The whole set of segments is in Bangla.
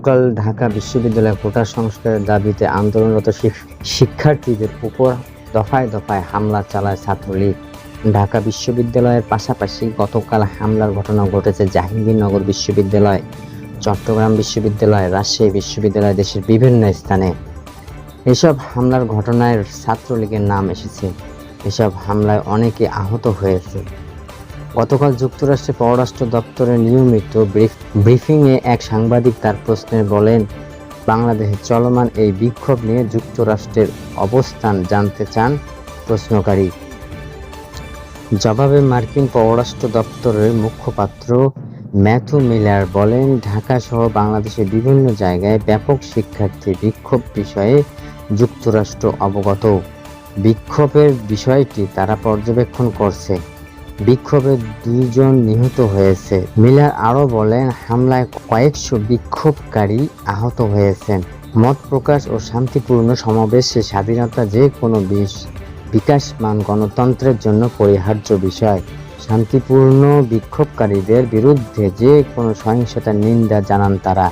গতকাল ঢাকা বিশ্ববিদ্যালয়ে কোটা সংস্কারের দাবিতে আন্দোলনরত শিক্ষার্থীদের উপর দফায় দফায় হামলা চালায় ছাত্রলীগ। ঢাকা বিশ্ববিদ্যালয়ের পাশাপাশি গতকাল হামলার ঘটনা ঘটেছে জাহাঙ্গীরনগর বিশ্ববিদ্যালয়, চট্টগ্রাম বিশ্ববিদ্যালয়, রাজশাহী বিশ্ববিদ্যালয় দেশের বিভিন্ন স্থানে। এসব হামলার ঘটনায় ছাত্রলীগের নাম এসেছে। এসব হামলায় অনেকে আহত হয়েছে। গতকাল যুক্তরাষ্ট্রের পররাষ্ট্র দপ্তরের নিয়মিত ব্রিফিংয়ে এক সাংবাদিক তার প্রশ্নে বলেন, বাংলাদেশে চলমান এই বিক্ষোভ নিয়ে যুক্তরাষ্ট্রের অবস্থান জানতে চান? প্রশ্নকারী। জবাবে মার্কিন পররাষ্ট্র দপ্তরের মুখপাত্র ম্যাথু মিলার বলেন ঢাকা সহ বাংলাদেশের বিভিন্ন জায়গায় ব্যাপক শিক্ষার্থী বিক্ষোভ বিষয়ে যুক্তরাষ্ট্র অবগত। বিক্ষোভের বিষয়টি তারা পর্যবেক্ষণ করছে। বিক্ষোভে দুইজন নিহত হয়েছে। মিলার আরও বলেন, হামলায় কয়েকশো বিক্ষোভকারী আহত হয়েছেন। মত প্রকাশ ও শান্তিপূর্ণ সমাবেশে স্বাধীনতা যে কোনো বিশ- বিকাশমান গণতন্ত্রের জন্য পরিহার্য বিষয়। শান্তিপূর্ণ বিক্ষোভকারীদের বিরুদ্ধে যে কোনো সহিংসতার নিন্দা জানান তারা।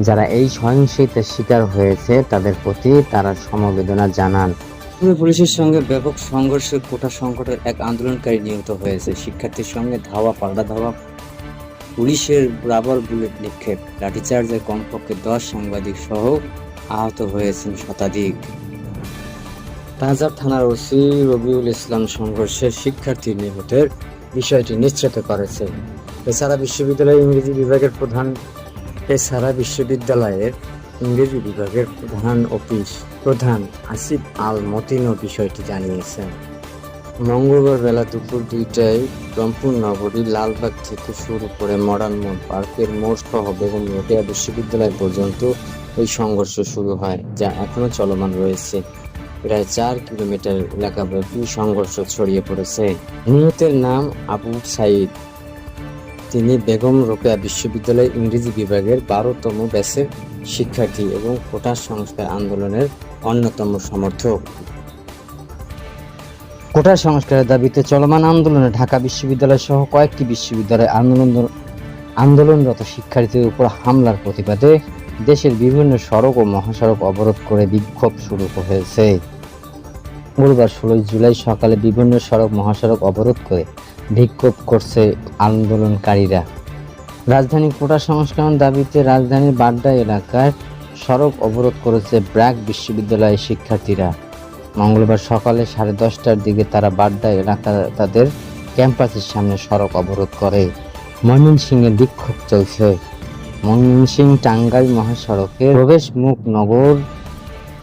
যারা এই সহিংসতার শিকার হয়েছে, তাদের প্রতি তারা সমবেদনা জানান। পুলিশের সঙ্গে ব্যাপক সংঘর্ষে কোটা সংকটের এক আন্দোলনকারী নিহত হয়েছে। শিক্ষার্থীর সঙ্গে ধাওয়া, পাল্টা ধাওয়া, পুলিশের রাবার বুলেট নিক্ষেপ। লাঠিচার্জে কমপক্ষে দশ সাংবাদিক সহ আহত হয়েছেন শতাধিক। তাজার থানার ওসি রবিউল ইসলাম সংঘর্ষে শিক্ষার্থী নিহতের বিষয়টি নিশ্চিত করেছে। এছাড়া বিশ্ববিদ্যালয় ইংরেজি বিভাগের প্রধান এছাড়া বিশ্ববিদ্যালয়ের ইংরেজি বিভাগের প্রধান অফিস প্রধান আসিফ আল মতিনও বিষয়টি জানিয়েছেন। মঙ্গলবার বেলা দুপুর দুইটায় রংপুর নগরী লালবাগ থেকে শুরু করে মডার্ন মোড়, পার্কের মোড় সহ বেগম রোকেয়া বিশ্ববিদ্যালয় পর্যন্ত এই সংঘর্ষ শুরু হয়, যা এখনও চলমান রয়েছে। প্রায় চার কিলোমিটার এলাকাব্যাপী সংঘর্ষ ছড়িয়ে পড়েছে। নিহতের নাম আবু সাইদ। তিনি বেগম রোকেয়া বিশ্ববিদ্যালয় ইংরেজি বিভাগের বারোতম ব্যাচের শিক্ষার্থী এবং কোটা সংস্কার আন্দোলনের অন্যতম সমর্থক। কোটা সংস্কারের দাবিতে চলমান আন্দোলনে ঢাকা বিশ্ববিদ্যালয় সহ কয়েকটি বিশ্ববিদ্যালয়ে আন্দোলন আন্দোলনরত শিক্ষার্থীদের উপর হামলার প্রতিবাদে দেশের বিভিন্ন সড়ক ও মহাসড়ক অবরোধ করে বিক্ষোভ শুরু হয়েছে মঙ্গলবার ষোলোই জুলাই সকালে বিভিন্ন সড়ক মহাসড়ক অবরোধ করে বিক্ষোভ করছে আন্দোলনকারীরা। রাজধানী কোটা সংস্করণ দাবিতে রাজধানীর বাড্ডা এলাকার সড়ক অবরোধ করেছে ব্র্যাক বিশ্ববিদ্যালয়ের শিক্ষার্থীরা। মঙ্গলবার সকালে সাড়ে দশটার দিকে তারা বাড্ডা এলাকা তাদের ক্যাম্পাসের সামনে সড়ক অবরোধ করে। ময়মনসিংহে বিক্ষোভ চলছে। ময়মনসিংহ টাঙ্গাইল মহাসড়কের প্রবেশমুখ নগর,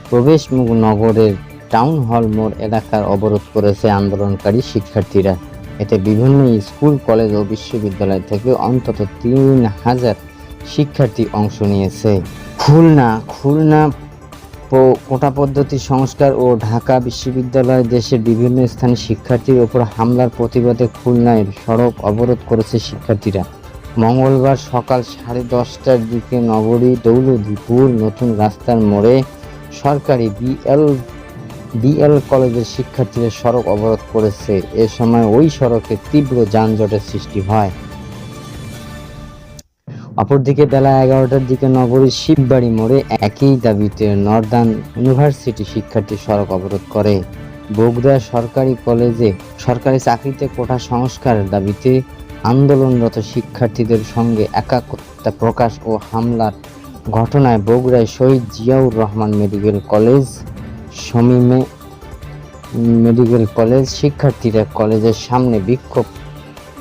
প্রবেশমুখ নগরের টাউন হল মোড় এলাকার অবরোধ করেছে আন্দোলনকারী শিক্ষার্থীরা। এতে বিভিন্ন স্কুল, কলেজ ও বিশ্ববিদ্যালয় থেকে অন্তত তিন হাজার শিক্ষার্থী অংশ নিয়েছে। খুলনা খুলনা কোটা পদ্ধতি সংস্কার ও ঢাকা বিশ্ববিদ্যালয় দেশের বিভিন্ন স্থানে শিক্ষার্থীর ওপর হামলার প্রতিবাদে খুলনায় সড়ক অবরোধ করেছে শিক্ষার্থীরা। মঙ্গলবার সকাল সাড়ে দশটার দিকে নগরী দৌলদীপুর নতুন রাস্তার মোড়ে সরকারি বিএল বিএল কলেজের শিক্ষার্থীরা সড়ক অবরোধ করেছে। এ সময় ওই সড়কে তীব্র যানজটের সৃষ্টি হয়। অপরদিকে বেলা এগারোটার দিকে নগরীর শিববাড়ি মোড়ে একই দাবিতে নর্দার্ন ইউনিভার্সিটি শিক্ষার্থী সড়ক অবরোধ করে। বগুড়া সরকারি কলেজে সরকারি চাকরিতে কোটা সংস্কারের দাবিতে আন্দোলনরত শিক্ষার্থীদের সঙ্গে একাত্মতা প্রকাশ ও হামলার ঘটনায় বগুড়ায় শহীদ জিয়াউর রহমান মেডিকেল কলেজ সমীমে মেডিকেল কলেজ, শিক্ষার্থীরা কলেজের সামনে বিক্ষোভ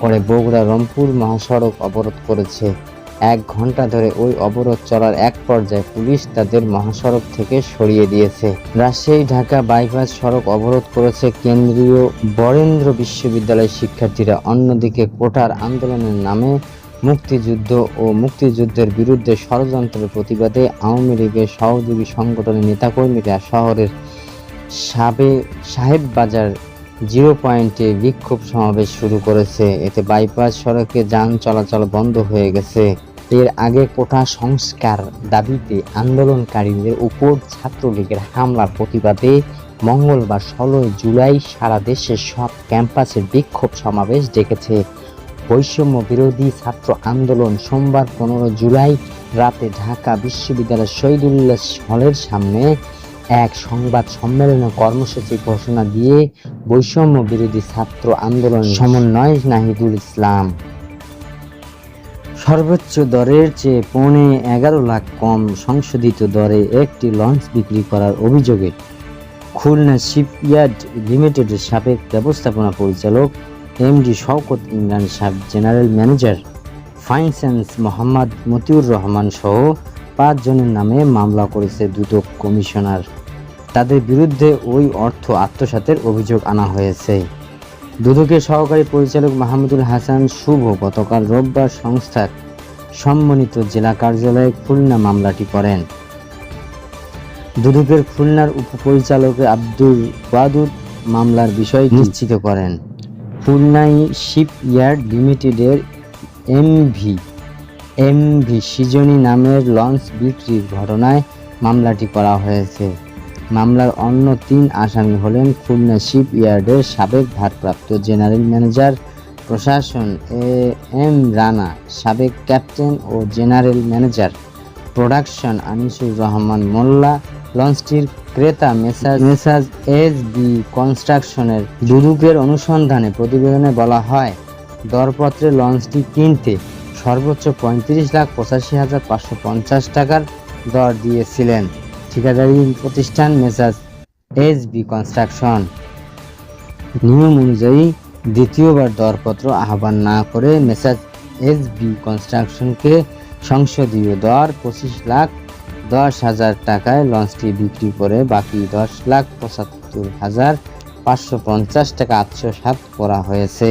করে বগুড়া রংপুর মহাসড়ক অবরোধ করেছে। এক ঘণ্টা ধরে ওই অবরোধ চলার এক পর্যায়ে পুলিশ তাদের মহাসড়ক থেকে সরিয়ে দিয়েছে। রাজশাহী ঢাকা বাইপাস সড়ক অবরোধ করেছে কেন্দ্রীয় বরেন্দ্র বিশ্ববিদ্যালয়ের শিক্ষার্থীরা। অন্যদিকে কোটার আন্দোলনের নামে মুক্তিযুদ্ধ ও মুক্তিযুদ্ধের বিরুদ্ধে ষড়যন্ত্রের প্রতিবাদে আওয়ামী লীগের সহযোগী সংগঠনের নেতাকর্মীরা শহরের সাবে সাহেব বাজার জিরো পয়েন্টে বিক্ষোভ সমাবেশ শুরু করেছে। এতে বাইপাস সড়কে যান চলাচল বন্ধ হয়ে গেছে। এর আগে কোটা সংস্কার দাবিতে আন্দোলনকারীদের উপর ছাত্রলীগের হামলার প্রতিবাদে মঙ্গলবার ষোলোই জুলাই সারা দেশের সব ক্যাম্পাসে বিক্ষোভ সমাবেশ ডেকেছে। বৈষম্য বিরোধী ছাত্র আন্দোলন সোমবার পনেরো জুলাই রাতে ঢাকা বিশ্ববিদ্যালয়ের শহীদুল্লাহ হলের সামনে এক সংবাদ সম্মেলনে কর্মসূচি ঘোষণা দিয়ে বৈষম্য বিরোধী ছাত্র আন্দোলন সমন্বয় নাহিদুল ইসলাম। সর্বোচ্চ দরের চেয়ে পৌনে এগারো লাখ কম সংশোধিত দরে একটি লঞ্চ বিক্রি করার অভিযোগে খুলনা শিপইয়ার্ড লিমিটেডের সাবেক ব্যবস্থাপনা পরিচালক MD Shawkat Imran sub general manager finance Mohammad Motiur Rahman সহ পাঁচজনের নামে মামলা করেছে দুদক কমিশনার। তাদের বিরুদ্ধে ওই অর্থ আত্মসাতের অভিযোগ আনা হয়েছে। দুদকের সহকারী পরিচালক মাহমুদুল হাসান শুভ গতকাল রোববার সংস্থার সম্মানিত জেলা কার্যালয়ে খুলনা মামলাটি করেন। দুদকের খুলনার উপপরিচালক আব্দুল ওয়াদুদ মামলার বিষয় নিশ্চিত করেন। খুলনাই শিপইয়ার্ড লিমিটেডের এমভি এমভি সৃজনী নামের লঞ্চ বিক্রির ঘটনায় মামলাটি করা হয়েছে। মামলার অন্য তিন আসামি হলেন খুলনা শিপইয়ার্ডের সাবেক ভারপ্রাপ্ত জেনারেল ম্যানেজার, প্রশাসন এ এম রানা, সাবেক ক্যাপ্টেন ও general manager, production Anisur Rahman Mollah লঞ্চটির ক্রেতা মেসাজ মেসাজ এস বি কনস্ট্রাকশনের দুদুকের অনুসন্ধানে প্রতিবেদনে বলা হয়, দরপত্রে লঞ্চটি কিনতে সর্বোচ্চ পঁয়ত্রিশ লাখ পঁচাশি হাজার পাঁচশো পঞ্চাশ টাকার দর দিয়েছিলেন ঠিকাদারি প্রতিষ্ঠান মেসাজ এস বি কনস্ট্রাকশন। নিয়ম অনুযায়ী দ্বিতীয়বার দরপত্র আহ্বান না করে মেসাজ এস বি কনস্ট্রাকশনকে সংসদীয় দর পঁচিশ লাখ দশ হাজার টাকায় লঞ্চটি বিক্রি করে বাকি দশ লাখ পঁচাত্তর হাজার পাঁচশো পঞ্চাশ টাকা আটশো সাত করা হয়েছে।